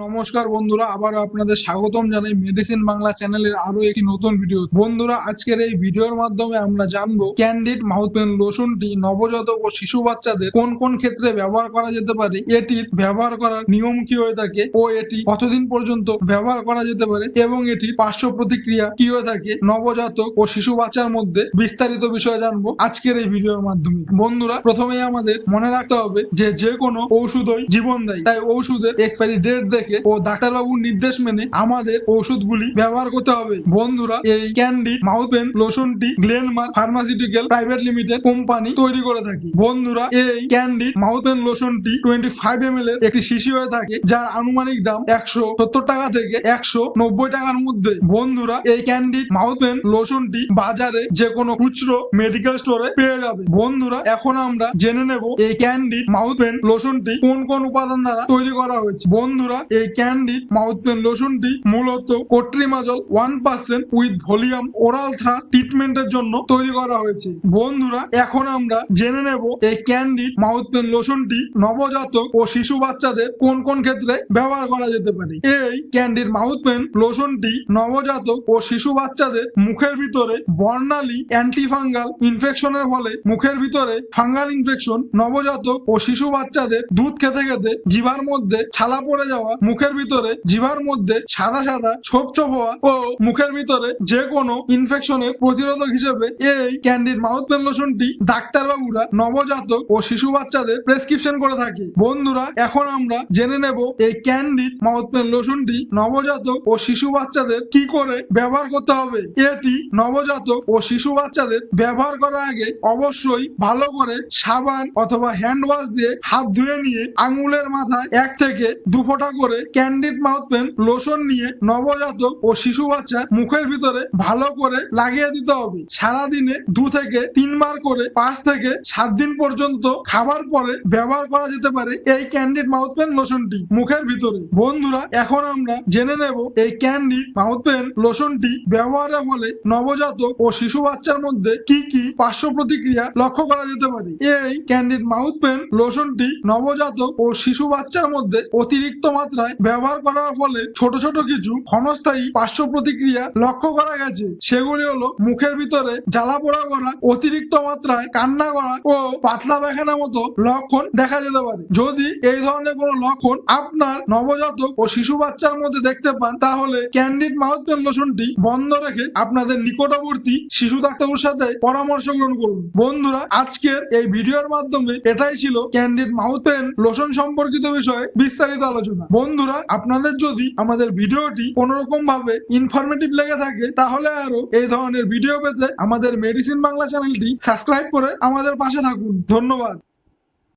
নমস্কার বন্ধুরা আবার আপনাদের স্বাগতম জানাই মেডিসিন বাংলা চ্যানেলের আরও একটি নতুন ভিডিও বন্ধুরা, আজকের এই ভিডিওর মাধ্যমে আমরা জানব ক্যান্ডিড মাউথ পেন লোশনটি নবজাতক ও শিশু বাচ্চাদের কোন কোন ক্ষেত্রে ব্যবহার করা যেতে পারে এটির ব্যবহার করার নিয়ম কি হয়ে থাকে ও এটি কতদিন পর্যন্ত ব্যবহার করা যেতে পারে এবং এটির পার্শ্ব প্রতিক্রিয়া কি হয়ে থাকে নবজাতক ও শিশু বাচ্চার মধ্যে বিস্তারিত বিষয়ে জানব আজকের এই ভিডিওর মাধ্যমে। বন্ধুরা, প্রথমেই আমাদের মনে রাখতে হবে যে যে কোনো ঔষধই জীবন দেয় তাই ঔষধের এক্সপায়ারি ডেট দেখে ও ডাক্তারবাবুর নির্দেশ মেনে আমাদের ওষুধগুলি ব্যবহার করতে হবে। বন্ধুরা, এই Candid mouth paint লোশনটি Glenmark pharmaceutical private limited company তৈরি করে থাকে। বন্ধুরা, এই ক্যান্ডি মাউথ পেন লোশনটি টোয়েন্টি ফাইভ এম এর একটি শিশি হয়ে থাকে, যার আনুমানিক দাম একশো সত্তর টাকা থেকে একশো নব্বই টাকার মধ্যে। বন্ধুরা, এই ক্যান্ডি মাউথ পেন লোশনটি বাজারে যে কোনো খুচরো মেডিকেল স্টোরে পেয়ে যাবে। বন্ধুরা, এখন আমরা জেনে নেব এই ক্যান্ডি মাউথ পেন লোশনটি কোন কোন উপাদান দ্বারা তৈরি করা হয়েছে। বন্ধুরা এই ক্যান্ডি মাউথ পেন লোশনটি মূলত clotrimazole one percent with volume oral thrush ট্রিটমেন্টের জন্য তৈরি করা হয়েছে। বন্ধুরা, এখন আমরা জেনে নেব এই ক্যান্ডি মাউথ পেন লোশনটি নবজাতক ও শিশু বাচ্চাদের কোন কোন ক্ষেত্রে ব্যবহার করা যেতে পারে। এই ক্যান্ডির মাউথ পেন লোশনটি নবজাতক ও শিশু বাচ্চাদের মুখের ভিতরে বর্ণালী অ্যান্টিফাঙ্গাল ইনফেকশনের ফলে মুখের ভিতরে ফাঙ্গাল ইনফেকশন নবজাতক ও শিশু বাচ্চাদের দুধ খেতে খেতে, জিভার মধ্যে ছালা পড়ে যাওয়া মুখের ভিতরে জিভার মধ্যে সাদা সাদা ছোপ ছোপ হওয়া ও মুখের ভিতরে যে কোনো ইনফেকশনের প্রতিরোধক হিসেবে এই ক্যান্ডিড মাউথ পেন লোশনটি ডাক্তারবাবুরা নবজাতক ও শিশু বাচ্চাদের প্রেসক্রিপশন করে থাকে। বন্ধুরা, এখন আমরা জেনে নেব এই ক্যান্ডিড মাউথ পেন লোশনটি নবজাতক ও শিশু বাচ্চাদের কি করে ব্যবহার করতে হবে। এটি নবজাতক ও শিশু বাচ্চাদের ব্যবহার করার আগে অবশ্যই ভালো করে সাবান অথবা হ্যান্ড ওয়াশ দিয়ে হাত ধুয়ে নিয়ে আঙুলের মাথায় এক থেকে দু ফোঁটা করে ক্যান্ডিড মাউথ পেন লোশন নিয়ে নবজাতক ও শিশু বাচ্চা মুখের ভিতরে ভালো করে লাগিয়ে দিতে হবে। সারাদিনে দু থেকে তিনবার করে পাঁচ থেকে সাত দিন পর্যন্ত খাবার পরে ব্যবহার করা যেতে পারে এই ক্যান্ডিড মাউথ পেন লোশনটি মুখের ভিতরে। বন্ধুরা, এখন আমরা জেনে নেব এই ক্যান্ডিড মাউথ পেন লোশনটি ব্যবহারের ফলে নবজাতক ও শিশু বাচ্চার মধ্যে কি কি পার্শ্ব প্রতিক্রিয়া লক্ষ্য করা যেতে পারে? এই ক্যান্ডিড মাউথ পেন লোশনটি নবজাতক ও শিশু বাচ্চার মধ্যে অতিরিক্ত মাত্রায় ব্যবহার করার ফলে ছোট ছোট কিছু ক্ষণস্থায়ী পার্শ্ব প্রতিক্রিয়া লক্ষ্য করা গেছে। সেগুলি হলো মুখের ভিতরে জ্বালা পোড়া করা, অতিরিক্ত মাত্রায় কান্না করা ও পাতলা পায়খানার মতো লক্ষণ দেখা যেতে পারে। যদি এই ধরনের কোনো লক্ষণ আপনার নবজাতক ও শিশু বাচ্চার মধ্যে দেখতে পান, তাহলে ক্যান্ডিড মাউথ লোশনটি বন্ধ রেখে আপনাদের নিকটবর্তী শিশু ডাক্তারের সাথে পরামর্শ গ্রহণ করুন। বন্ধুরা, আজকের এই ভিডিওর মাধ্যমে এটাই ছিল ক্যান্ডিড মাউথ পেন লোশন সম্পর্কিত বিষয়ে বিস্তারিত আলোচনা। বন্ধুরা, আপনাদের যদি আমাদের ভিডিওটি কোনোরকম ভাবে ইনফরমেটিভ লেগে থাকে, তাহলে আরও এই ধরনের ভিডিও পেতে আমাদের মেডিসিন বাংলা চ্যানেলটি সাবস্ক্রাইব করে আমাদের পাশে থাকুন। ধন্যবাদ।